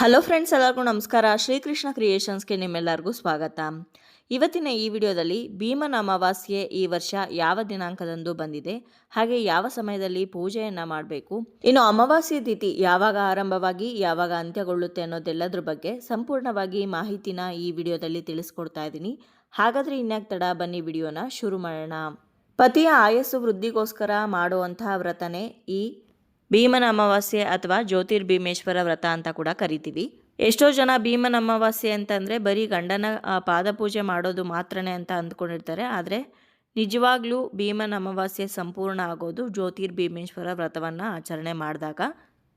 Hello friends ಎಲ್ಲರಿಗೂ ನಮಸ್ಕಾರ. ಶ್ರೀಕೃಷ್ಣ ಕ್ರಿಯೇಷನ್ಸ್ಗೆ ನಿಮ್ಮೆಲ್ಲರಿಗೂ ಸ್ವಾಗತ. ಇವತ್ತಿನ ಈ ವಿಡಿಯೋದಲ್ಲಿ ಭೀಮನ ಅಮಾವಾಸ್ಯೆ ಈ ವರ್ಷ ಯಾವ ದಿನಾಂಕದಂದು ಬಂದಿದೆ, ಹಾಗೆ ಯಾವ ಸಮಯದಲ್ಲಿ ಪೂಜೆಯನ್ನು ಮಾಡಬೇಕು, ಇನ್ನು ಅಮಾವಾಸ್ಯೆ ತಿಥಿ ಯಾವಾಗ ಆರಂಭವಾಗಿ, ಯಾವಾಗ ಅಂತ್ಯಗೊಳ್ಳುತ್ತೆ ಅನ್ನೋದೆಲ್ಲದ್ರ ಬಗ್ಗೆ ಸಂಪೂರ್ಣವಾಗಿ ಮಾಹಿತಿನ ಈ ವಿಡಿಯೋದಲ್ಲಿ ತಿಳಿಸ್ಕೊಡ್ತಾ ಇದ್ದೀನಿ. ಹಾಗಾದರೆ ಇನ್ಯಾಕ್ ತಡ ಬನ್ನಿ ವಿಡಿಯೋನ ಶುರು ಮಾಡೋಣ. ಪತಿಯ ಆಯಸ್ಸು ವೃದ್ಧಿಗೋಸ್ಕರ ಮಾಡುವಂತಹ ವ್ರತನೇ ಈ ಭೀಮನ ಅಮಾವಾಸ್ಯೆ ಅಥವಾ ಜ್ಯೋತಿರ್ಭೀಮೇಶ್ವರ ವ್ರತ ಅಂತ ಕೂಡ ಕರಿತೀವಿ. ಎಷ್ಟೋ ಜನ ಭೀಮನ ಅಮಾವಾಸ್ಯೆ ಅಂತಂದರೆ ಬರೀ ಗಂಡನ ಪಾದಪೂಜೆ ಮಾಡೋದು ಮಾತ್ರನೇ ಅಂತ ಅಂದ್ಕೊಂಡಿರ್ತಾರೆ. ಆದರೆ ನಿಜವಾಗ್ಲೂ ಭೀಮನ ಅಮಾವಾಸ್ಯೆ ಸಂಪೂರ್ಣ ಆಗೋದು ಜ್ಯೋತಿರ್ಭೀಮೇಶ್ವರ ವ್ರತವನ್ನು ಆಚರಣೆ ಮಾಡಿದಾಗ.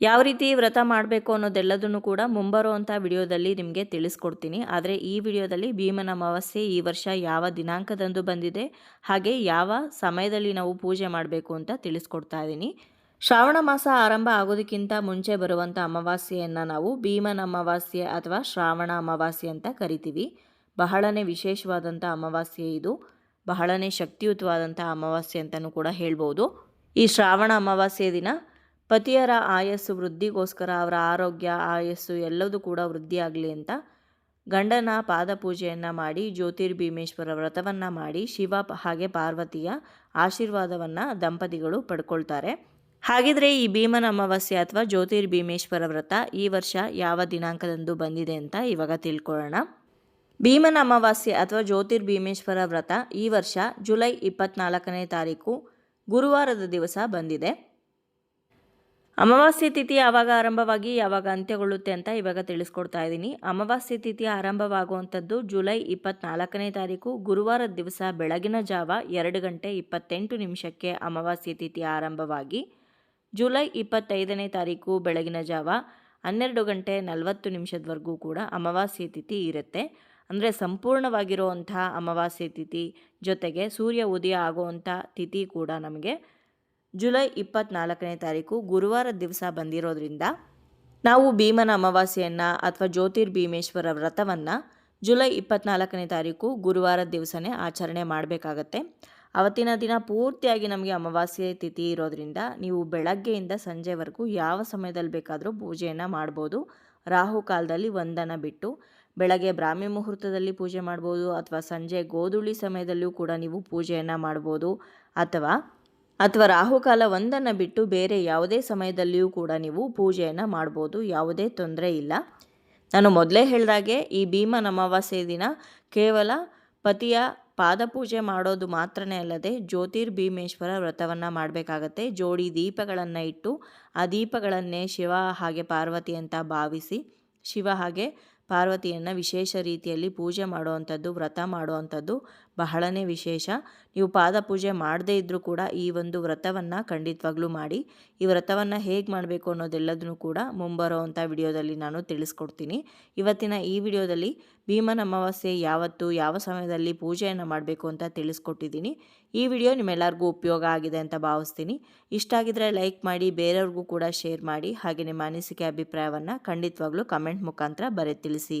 ಯಾವ ರೀತಿ ವ್ರತ ಮಾಡಬೇಕು ಅನ್ನೋದೆಲ್ಲದನ್ನು ಕೂಡ ಮುಂಬರುವಂಥ ವಿಡಿಯೋದಲ್ಲಿ ನಿಮಗೆ ತಿಳಿಸ್ಕೊಡ್ತೀನಿ. ಆದರೆ ಈ ವಿಡಿಯೋದಲ್ಲಿ ಭೀಮನ ಅಮಾವಾಸ್ಯೆ ಈ ವರ್ಷ ಯಾವ ದಿನಾಂಕದಂದು ಬಂದಿದೆ, ಹಾಗೆ ಯಾವ ಸಮಯದಲ್ಲಿ ನಾವು ಪೂಜೆ ಮಾಡಬೇಕು ಅಂತ ತಿಳಿಸ್ಕೊಡ್ತಾ ಇದ್ದೀನಿ. ಶ್ರಾವಣ ಮಾಸ ಆರಂಭ ಆಗೋದಕ್ಕಿಂತ ಮುಂಚೆ ಬರುವಂಥ ಅಮಾವಾಸ್ಯೆಯನ್ನು ನಾವು ಭೀಮನ ಅಮಾವಾಸ್ಯೆ ಅಥವಾ ಶ್ರಾವಣ ಅಮಾವಾಸ್ಯೆ ಅಂತ ಕರಿತೀವಿ. ಬಹಳನೇ ವಿಶೇಷವಾದಂಥ ಅಮಾವಾಸ್ಯೆ ಇದು. ಬಹಳನೇ ಶಕ್ತಿಯುತವಾದಂಥ ಅಮಾವಾಸ್ಯೆ ಅಂತಲೂ ಕೂಡ ಹೇಳ್ಬೋದು. ಈ ಶ್ರಾವಣ ಅಮಾವಾಸ್ಯೆ ದಿನ ಪತಿಯರ ಆಯಸ್ಸು, ವೃದ್ಧಿಗೋಸ್ಕರ ಅವರ ಆರೋಗ್ಯ, ಆಯಸ್ಸು ಎಲ್ಲದೂ ಕೂಡ ವೃದ್ಧಿಯಾಗಲಿ ಅಂತ ಗಂಡನ ಪಾದಪೂಜೆಯನ್ನು ಮಾಡಿ, ಜ್ಯೋತಿರ್ಭೀಮೇಶ್ವರ ವ್ರತವನ್ನು ಮಾಡಿ, ಶಿವ ಹಾಗೆ ಪಾರ್ವತಿಯ ಆಶೀರ್ವಾದವನ್ನು ದಂಪತಿಗಳು ಪಡ್ಕೊಳ್ತಾರೆ. ಹಾಗಿದ್ರೆ ಈ ಭೀಮನ ಅಮಾವಾಸ್ಯೆ ಅಥವಾ ಜ್ಯೋತಿರ್ಭೀಮೇಶ್ವರ ವ್ರತ ಈ ವರ್ಷ ಯಾವ ದಿನಾಂಕದಂದು ಬಂದಿದೆ ಅಂತ ಇವಾಗ ತಿಳ್ಕೊಳ್ಳೋಣ. ಭೀಮನ ಅಮಾವಾಸ್ಯೆ ಅಥವಾ ಜ್ಯೋತಿರ್ಭೀಮೇಶ್ವರ ವ್ರತ ಈ ವರ್ಷ ಜುಲೈ ಇಪ್ಪತ್ನಾಲ್ಕನೇ ತಾರೀಕು ಗುರುವಾರದ ದಿವಸ ಬಂದಿದೆ. ಅಮಾವಾಸ್ಯೆ ತಿಥಿ ಯಾವಾಗ ಆರಂಭವಾಗಿ ಯಾವಾಗ ಅಂತ್ಯಗೊಳ್ಳುತ್ತೆ ಅಂತ ಇವಾಗ ತಿಳಿಸ್ಕೊಡ್ತಾ ಇದ್ದೀನಿ. ಅಮಾವಾಸ್ಯೆ ತಿಥಿ ಆರಂಭವಾಗುವಂಥದ್ದು ಜುಲೈ ಇಪ್ಪತ್ನಾಲ್ಕನೇ ತಾರೀಕು ಗುರುವಾರದ ದಿವಸ ಬೆಳಗಿನ ಜಾವ ಎರಡು ಗಂಟೆ ಇಪ್ಪತ್ತೆಂಟು ನಿಮಿಷಕ್ಕೆ ಅಮಾವಾಸ್ಯೆ ತಿಥಿ ಆರಂಭವಾಗಿ ಜುಲೈ ಇಪ್ಪತ್ತೈದನೇ ತಾರೀಕು ಬೆಳಗಿನ ಜಾವ ಹನ್ನೆರಡು ಗಂಟೆ ನಲವತ್ತು ನಿಮಿಷದವರೆಗೂ ಕೂಡ ಅಮಾವಾಸ್ಯೆ ತಿಥಿ ಇರುತ್ತೆ. ಅಂದರೆ ಸಂಪೂರ್ಣವಾಗಿರುವಂಥ ಅಮಾವಾಸ್ಯೆ ತಿಥಿ ಜೊತೆಗೆ ಸೂರ್ಯ ಉದಯ ಆಗುವಂಥ ತಿಥಿ ಕೂಡ ನಮಗೆ ಜುಲೈ ಇಪ್ಪತ್ನಾಲ್ಕನೇ ತಾರೀಕು ಗುರುವಾರ ದಿವಸ ಬಂದಿರೋದ್ರಿಂದ ನಾವು ಭೀಮನ ಅಮಾವಾಸ್ಯೆಯನ್ನು ಅಥವಾ ಜ್ಯೋತಿರ್ಭೀಮೇಶ್ವರ ವ್ರತವನ್ನು ಜುಲೈ ಇಪ್ಪತ್ನಾಲ್ಕನೇ ತಾರೀಕು ಗುರುವಾರ ದಿವಸನೇ ಆಚರಣೆ ಮಾಡಬೇಕಾಗತ್ತೆ. ಅವತ್ತಿನ ದಿನ ಪೂರ್ತಿಯಾಗಿ ನಮಗೆ ಅಮಾವಾಸ್ಯೆ ತಿಥಿ ಇರೋದ್ರಿಂದ ನೀವು ಬೆಳಗ್ಗೆಯಿಂದ ಸಂಜೆವರೆಗೂ ಯಾವ ಸಮಯದಲ್ಲಿ ಬೇಕಾದರೂ ಪೂಜೆಯನ್ನು ಮಾಡ್ಬೋದು. ರಾಹು ಕಾಲದಲ್ಲಿ ಒಂದನ್ನು ಬಿಟ್ಟು ಬೆಳಗ್ಗೆ ಬ್ರಾಹ್ಮಿ ಮುಹೂರ್ತದಲ್ಲಿ ಪೂಜೆ ಮಾಡ್ಬೋದು ಅಥವಾ ಸಂಜೆ ಗೋಧುಳಿ ಸಮಯದಲ್ಲಿಯೂ ಕೂಡ ನೀವು ಪೂಜೆಯನ್ನು ಮಾಡ್ಬೋದು ಅಥವಾ ಅಥವಾ ರಾಹುಕಾಲ ಒಂದನ್ನು ಬಿಟ್ಟು ಬೇರೆ ಯಾವುದೇ ಸಮಯದಲ್ಲಿಯೂ ಕೂಡ ನೀವು ಪೂಜೆಯನ್ನು ಮಾಡ್ಬೋದು, ಯಾವುದೇ ತೊಂದರೆ ಇಲ್ಲ. ನಾನು ಮೊದಲೇ ಹೇಳಿದಾಗೆ ಈ ಭೀಮನ ಅಮಾವಾಸ್ಯೆ ದಿನ ಕೇವಲ ಪತಿಯ ಪಾದಪೂಜೆ ಮಾಡೋದು ಮಾತ್ರನೇ ಅಲ್ಲದೆ ಜ್ಯೋತಿರ್ಭೀಮೇಶ್ವರ ವ್ರತವನ್ನು ಮಾಡಬೇಕಾಗತ್ತೆ. ಜೋಡಿ ದೀಪಗಳನ್ನು ಇಟ್ಟು ಆ ದೀಪಗಳನ್ನೇ ಶಿವ ಹಾಗೆ ಪಾರ್ವತಿ ಅಂತ ಭಾವಿಸಿ, ಶಿವ ಹಾಗೆ ಪಾರ್ವತಿಯನ್ನು ವಿಶೇಷ ರೀತಿಯಲ್ಲಿ ಪೂಜೆ ಮಾಡುವಂಥದ್ದು, ವ್ರತ ಮಾಡುವಂಥದ್ದು ಬಹಳನೇ ವಿಶೇಷ. ನೀವು ಪಾದಪೂಜೆ ಮಾಡದೇ ಇದ್ದರೂ ಕೂಡ ಈ ಒಂದು ವ್ರತವನ್ನು ಖಂಡಿತವಾಗ್ಲೂ ಮಾಡಿ. ಈ ವ್ರತವನ್ನು ಹೇಗೆ ಮಾಡಬೇಕು ಅನ್ನೋದೆಲ್ಲದನ್ನು ಕೂಡ ಮುಂಬರುವಂಥ ವಿಡಿಯೋದಲ್ಲಿ ನಾನು ತಿಳಿಸ್ಕೊಡ್ತೀನಿ. ಇವತ್ತಿನ ಈ ವಿಡಿಯೋದಲ್ಲಿ ಭೀಮನ ಅಮಾವಾಸ್ಯೆ ಯಾವತ್ತು, ಯಾವ ಸಮಯದಲ್ಲಿ ಪೂಜೆಯನ್ನು ಮಾಡಬೇಕು ಅಂತ ತಿಳಿಸ್ಕೊಟ್ಟಿದ್ದೀನಿ. ಈ ವಿಡಿಯೋ ನಿಮ್ಮೆಲ್ಲರಿಗೂ ಉಪಯೋಗ ಆಗಿದೆ ಅಂತ ಭಾವಿಸ್ತೀನಿ. ಇಷ್ಟ ಆಗಿದ್ರೆ ಲೈಕ್ ಮಾಡಿ, ಬೇರೆಯವ್ರಿಗೂ ಕೂಡ ಶೇರ್ ಮಾಡಿ, ಹಾಗೆ ನಿಮ್ಮ ಅನಿಸಿಕೆ ಅಭಿಪ್ರಾಯವನ್ನು ಖಂಡಿತವಾಗ್ಲೂ ಕಮೆಂಟ್ ಮುಖಾಂತರ ಬರೆ ತಿಳಿಸಿ.